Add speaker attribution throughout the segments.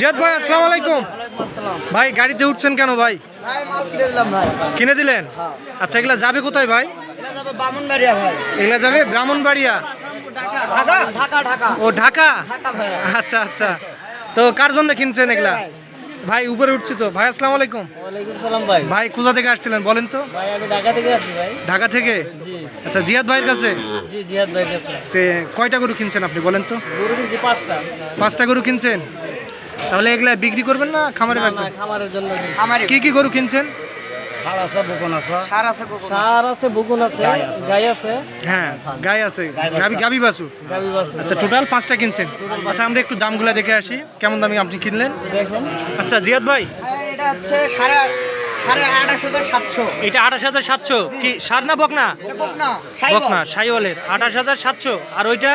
Speaker 1: জিয়াদ ভাই আসসালামু আলাইকুম। ভাই গাড়িতে উঠছেন কেন ভাই?
Speaker 2: কিনে
Speaker 1: দিলেন? আচ্ছা এগুলা যাবে কোথায় ভাই? এগুলা যাবে ব্রাহ্মণবাড়িয়া। ও ঢাকা? আচ্ছা আচ্ছা। তো কার জন্য কিনছেন এগুলা? ভাই উপরে উঠছি তো। ভাই আসসালামু আলাইকুম।
Speaker 2: সালাম ভাই
Speaker 1: ভাই কোথা থেকে আসছিলেন বলেন তো?
Speaker 2: ভাই আমি ঢাকা থেকে? আসছি ভাই
Speaker 1: ঢাকা থেকে
Speaker 2: জি
Speaker 1: আচ্ছা জিয়াদ ভাইয়ের কাছে।
Speaker 2: জি কাছে
Speaker 1: কয়টা গরু কিনছেন আপনি বলেন তো?
Speaker 2: গরু কিনছি পাঁচটা।
Speaker 1: পাঁচটা গরু কিনছেন? তাহলে এগুলা বিক্রি করবেন না খামারে রাখবেন
Speaker 2: খামারের জন্য খামারে
Speaker 1: কি কি গরু কিনছেন?
Speaker 2: সার আছে বকুন আছে। সার আছে সার আছে বকুন আছে গাই আছে।
Speaker 1: হ্যাঁ গাই আছে। গাবি গাবি বাসু
Speaker 2: গাবি বাস
Speaker 1: আচ্ছা টোটাল পাঁচটা কিনছেন? আচ্ছা আমরা একটু দামগুলো দেখে আসি। কেমন দামে আপনি কিনলেন?
Speaker 2: দেখেন।
Speaker 1: আচ্ছা জিয়াদ ভাই।
Speaker 2: এটা হচ্ছে সাড়ে সাড়ে আঠাশ হাজার সাতশো।
Speaker 1: এটা আঠাশ হাজার সাতশো। কি সার না বকনা?
Speaker 2: এটা বকনা
Speaker 1: বকনা সাইওয়ালের। আঠাশ হাজার সাতশো। আর ওইটা?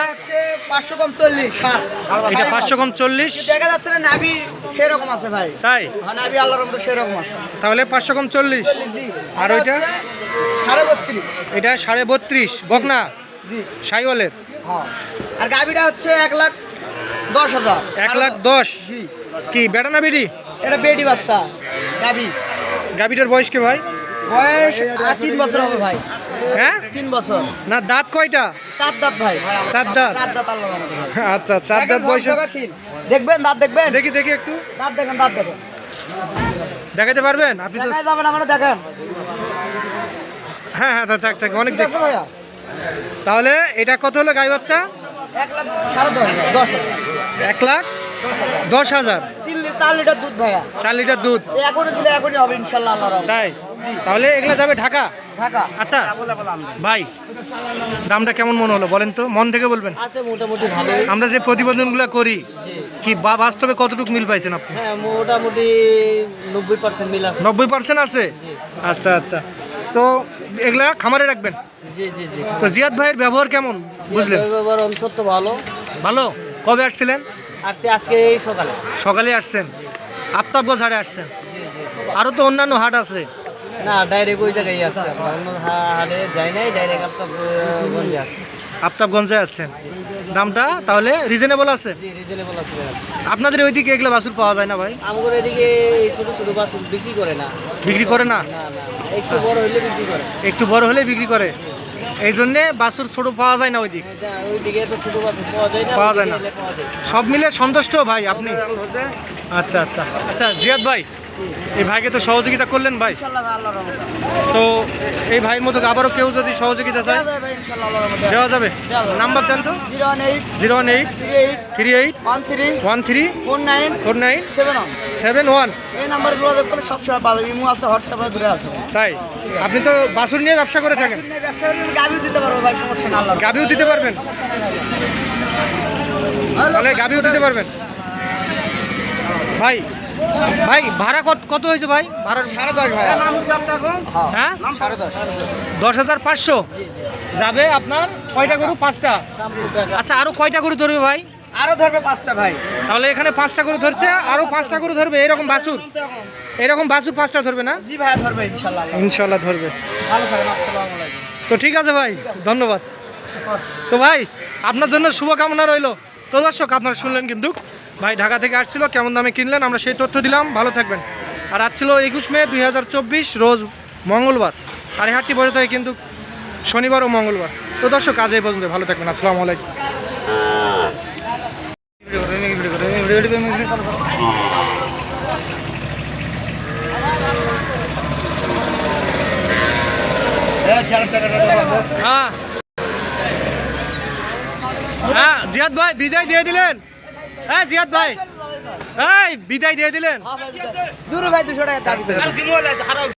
Speaker 2: পাঁচশো কম চল্লিশ
Speaker 1: এটা পাঁচশো কম চল্লিশ?
Speaker 2: দেখা যাচ্ছে না নাভি সেরকম আছে ভাই।
Speaker 1: তাই?
Speaker 2: হ্যাঁ, নাভি আল্লাহর মতো সেরকম আছে।
Speaker 1: তাহলে পাঁচশো কম চল্লিশ। আর ওইটা?
Speaker 2: সাড়ে বত্রিশ।
Speaker 1: এটা সাড়ে বত্রিশ। বকনা? সাইওয়ালের?
Speaker 2: হ্যাঁ। আর গাভিটা হচ্ছে এক লাখ দশ হাজার।
Speaker 1: এক লাখ দশ? কি বেটা না বেটি?
Speaker 2: এটা বেডি বাচ্চা গাভি।
Speaker 1: গাবিটার বয়স কি ভাই?
Speaker 2: বয়স তিন বছর হবে ভাই।
Speaker 1: হ্যাঁ?
Speaker 2: তিন বছর।
Speaker 1: না দাঁত কয়টা?
Speaker 2: চার দাঁত ভাই।
Speaker 1: চার দাঁত?
Speaker 2: চার দাঁত আল্লাহর রহমতে ভাই।
Speaker 1: আচ্ছা চার দাঁত বয়সে।
Speaker 2: দেখবেন? দাঁত দেখবেন?
Speaker 1: দেখি দেখি একটু।
Speaker 2: দাঁত দেখেন দাঁত দেখেন।
Speaker 1: দেখাতে পারবেন? আপনি তো
Speaker 2: যাবেন আমরা দেখেন।
Speaker 1: হ্যাঁ হ্যাঁ থাক থাক অনেক দেখছি। তাহলে এটা কত হলো গাই বাচ্চা?
Speaker 2: এক লাখ সাড়ে দশ হাজার, চার লিটার দুধ ভাইয়া।
Speaker 1: চার লিটার দুধ।
Speaker 2: এখনই দিলে এখনই হবে ইনশাল্লাহ
Speaker 1: তাই? তাহলে এগুলো যাবে ঢাকা?
Speaker 2: ঢাকা।
Speaker 1: আচ্ছা। ভাই দামটা কেমন মনে হলো বলেন তো? মন থেকে বলবেন।
Speaker 2: মোটামুটি
Speaker 1: আমরা যে প্রতিবেদনগুলো করি কি বা- বাস্তবে কতটুকু মিল পাইছেন আপনি?
Speaker 2: হ্যাঁ মোটামুটি নব্বই পার্সেন্ট মিল আছে।
Speaker 1: নব্বই পার্সেন্ট আছে? আচ্ছা আচ্ছা। তো এগুলা খামারে রাখবেন?
Speaker 2: জি জি জি।
Speaker 1: তো জিয়াদ ভাইয়ের ব্যবহার কেমন? বুঝলেন?
Speaker 2: এবার অন্তত ভালো।
Speaker 1: ভালো? কবে আসছিলেন?
Speaker 2: আসছে আজকে সকালে।
Speaker 1: সকালে আসছেন? আফতাবগঞ্জ হাটে আসছেন? আরও তো অন্যান্য হাট আছে।
Speaker 2: না ডাইরেক্ট ওই জায়গায় আসছে। হাটে যাই নাই ডাইরেক্ট আপনার গঞ্জে আসছে।
Speaker 1: আফতাবগঞ্জে আসছেন? দামটা তাহলে রিজনেবল আছে?
Speaker 2: রিজনেবল আছে
Speaker 1: আপনাদের ওইদিকে এগুলো বাছুর পাওয়া যায় না ভাই?
Speaker 2: আমাদের এদিকে এই ছোট ছোট বাস বিক্রি করে না।
Speaker 1: বিক্রি করে না?
Speaker 2: একটু বড় হলে বিক্রি করে।
Speaker 1: একটু বড় হলে বিক্রি করে? এই জন্যে বাছুর ছোট পাওয়া যায় না
Speaker 2: ওই দিক পাওয়া যায় না
Speaker 1: সব মিলে সন্তুষ্ট ভাই আপনি? আচ্ছা আচ্ছা। আচ্ছা জিয়াদ ভাই এই ভাইকে তো সহযোগিতা করলেন ভাই? তো এই ভাইয়ের মতো আবারও কেউ যদি সহযোগিতা চায়?
Speaker 2: দেওয়া যাবে
Speaker 1: যাবে?
Speaker 2: যাবে।
Speaker 1: নাম্বার দেন তো।
Speaker 2: Zero one eight three eight one three
Speaker 1: one three
Speaker 2: four nine
Speaker 1: four nine
Speaker 2: seven one.
Speaker 1: Seven one.
Speaker 2: এই নাম্বারে যোগাযোগ করলে সবসময় পাবে ইমো আছে হোয়াটসঅ্যাপে দূরে আছে।
Speaker 1: তাই? আপনি তো বাছুর নিয়ে ব্যবসা করে থাকেন।
Speaker 2: ব্যবসা গাভিও দিতে পারব ভাই সমস্যা না আল্লাহ
Speaker 1: গাবিও দিতে পারবেন? তাহলে গাবিও দিতে পারবেন। ভাই ভাই ভাড়া কত কত হয়েছে ভাই? ভাড়া
Speaker 2: সাড়ে দশ ভাই।
Speaker 1: হ্যাঁ
Speaker 2: সাড়ে দশ।
Speaker 1: দশ হাজার পাঁচশো? যাবে আপনার কয়টা গরু? পাঁচটা? আচ্ছা আরও কয়টা গরু ধরবে ভাই?
Speaker 2: আরও ধরবে পাঁচটা ভাই।
Speaker 1: তাহলে এখানে পাঁচটা গরু ধরছে আরও পাঁচটা গরু ধরবে এরকম বাছুর? এরকম বাছুর পাঁচটা ধরবে না?
Speaker 2: জি ভাই ধরবে ইনশাল্লাহ।
Speaker 1: ইনশাল্লাহ ধরবে।
Speaker 2: ভালো থাকেন আসসালামু আলাইকুম।
Speaker 1: তো ঠিক আছে ভাই ধন্যবাদ। তো ভাই আপনার জন্য শুভকামনা রইল। তো দর্শক, আপনারা শুনলেন কিন্তু ভাই ঢাকা থেকে আসছিল, কেমন দামে কিনলেন, আমরা সেই তথ্য দিলাম। ভালো থাকবেন। আর আজ ছিল একুশ মে দুই হাজার চব্বিশ, রোজ মঙ্গলবার। আর হাটটি বসে থাকে কিন্তু শনিবার ও মঙ্গলবার। তো দর্শক, আজ এই পর্যন্ত ভালো থাকবেন। আসসালামু আলাইকুম। হ্যাঁ। হ্যাঁ জিয়াদ ভাই বিদায় দিয়ে দিলেন। হ্যাঁ জিয়াদ ভাই। এই বিদায় দিয়ে দিলেন।
Speaker 2: দুরু ভাই দুশো টাকা দাবি।